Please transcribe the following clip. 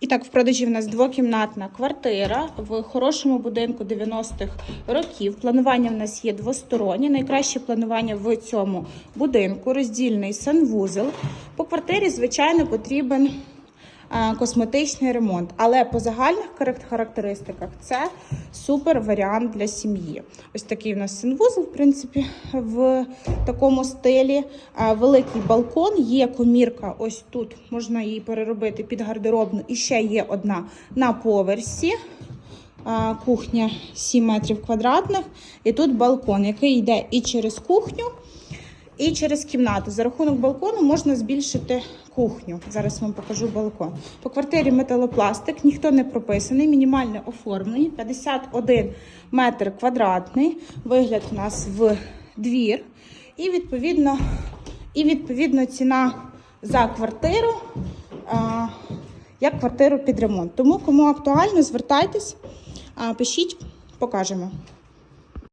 І так, в продажі в нас двокімнатна квартира в хорошому будинку 90-х років. Планування в нас є двостороннє. Найкраще планування в цьому будинку, роздільний санвузел. По квартирі, звичайно, потрібен косметичний ремонт. Але по загальних характеристиках це супер варіант для сім'ї. Ось такий у нас санвузол, в принципі, в такому стилі. Е, Великий балкон, є комірка. Ось тут можна її переробити під гардеробну. І ще є одна на поверсі. Е, Кухня 7 метрів квадратних. І тут балкон, який йде і через кухню, і через кімнату. За рахунок балкону можна збільшити кухню. Зараз вам покажу балкон. По квартирі металопластик, ніхто не прописаний, мінімальне оформлення, 51 метр квадратний. Вигляд у нас в двір. І відповідно, і відповідно ціна за квартиру. А, як квартиру під ремонт. Тому кому актуально, звертайтесь, пишіть, покажемо.